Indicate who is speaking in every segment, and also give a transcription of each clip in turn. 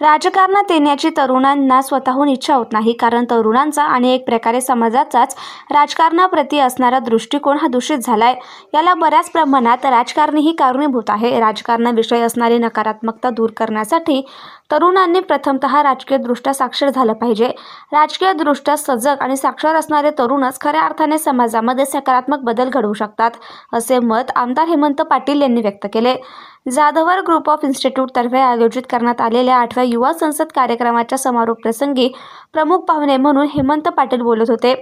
Speaker 1: राजकारणात येण्याची तरुणांना स्वतःहून इच्छा होत नाही कारण तरुणांचा आणि एक प्रकारे समाजाचाच राजकारणाप्रती असणारा दृष्टिकोन हा दूषित झालाय. याला बऱ्याच प्रमाणात राजकारणीही कारणीभूत आहे. राजकारणाविषयी असणारी नकारात्मकता दूर करण्यासाठी तरुणांनी प्रथमतः राजकीयदृष्ट्या साक्षर झालं पाहिजे. राजकीयदृष्ट्या सजग आणि साक्षर असणारे तरुणच खऱ्या अर्थाने समाजामध्ये सकारात्मक बदल घडवू शकतात असे मत आमदार हेमंत पाटील यांनी व्यक्त केले. जाधवर ग्रुप ऑफ इन्स्टिट्यूटतर्फे आयोजित करण्यात आलेल्या आठव्या युवा संसद कार्यक्रमाच्या समारोप प्रसंगी प्रमुख पाहुणे म्हणून हेमंत पाटील बोलत होते.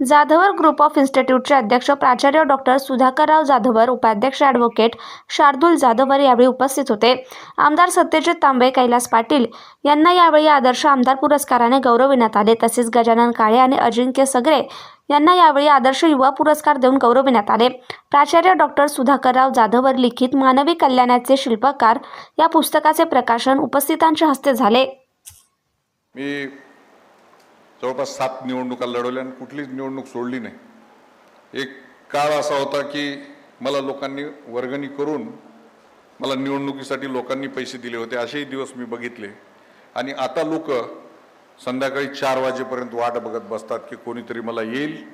Speaker 1: जाधवर ग्रुप ऑफ इन्स्टिट्यूटचे अध्यक्ष प्राचार्य डॉक्टर सुधाकरराव जाधवर उपाध्यक्ष ॲडव्होकेट शार्दूल जाधवर यावेळी उपस्थित होते. आमदार सत्यजित तांबे कैलास पाटील यांना यावेळी आदर्श आमदार पुरस्काराने गौरविण्यात आले. तसेच गजानन काळे आणि अजिंक्य सगळे यांना यावेळी आदर्श युवा पुरस्कार देऊन गौरविण्यात आले. प्राचार्य डॉक्टर सुधाकरराव जाधवर लिखित मानवी कल्याणाचे शिल्पकार या पुस्तकाचे प्रकाशन उपस्थितांच्या हस्ते झाले.
Speaker 2: मी जवळपास सात निवडणुका लढवल्या आणि कुठलीच निवडणूक सोडली नाही. एक काळ असा होता की मला लोकांनी वर्गणी करून मला निवडणुकीसाठी लोकांनी पैसे दिले होते असेही दिवस मी बघितले. आणि आता लोक संध्याकाळी चार वाजेपर्यंत वाट बघत बसतात की कोणीतरी मला येईल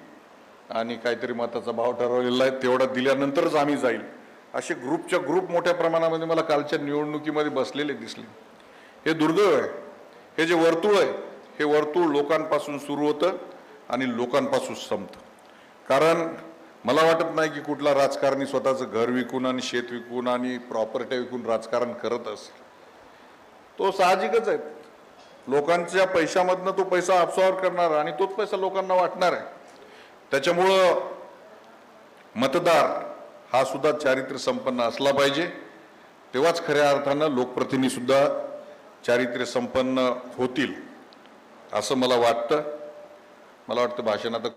Speaker 2: आणि काहीतरी मताचा भाव ठरवलेला आहे तेवढा दिल्यानंतरच आम्ही जाईल. असे ग्रुपच्या ग्रुप मोठ्या प्रमाणामध्ये मला कालच्या निवडणुकीमध्ये बसलेले दिसले. हे दुर्दैव आहे. हे जे वर्तुळ आहे हे वर्तुळ लोकांपासून सुरू होतं आणि लोकांपासून संपतं. कारण मला वाटत नाही की कुठला राजकारणी स्वतःचं घर विकून आणि शेत विकून आणि प्रॉपर्टी विकून राजकारण करत असेल. तो साहजिकच आहे. लोकांच्या पैशामधनं तो पैसा अब्सॉर्ब करणार आणि तोच पैसा लोकांना वाटणार आहे. त्याच्यामुळं मतदार हा सुद्धा चारित्र्य संपन्न असला पाहिजे. तेव्हाच खऱ्या अर्थानं लोकप्रतिनिधीसुद्धा चारित्र्य संपन्न होतील. असं मला वाटतं. मला वाटतं भाषण आता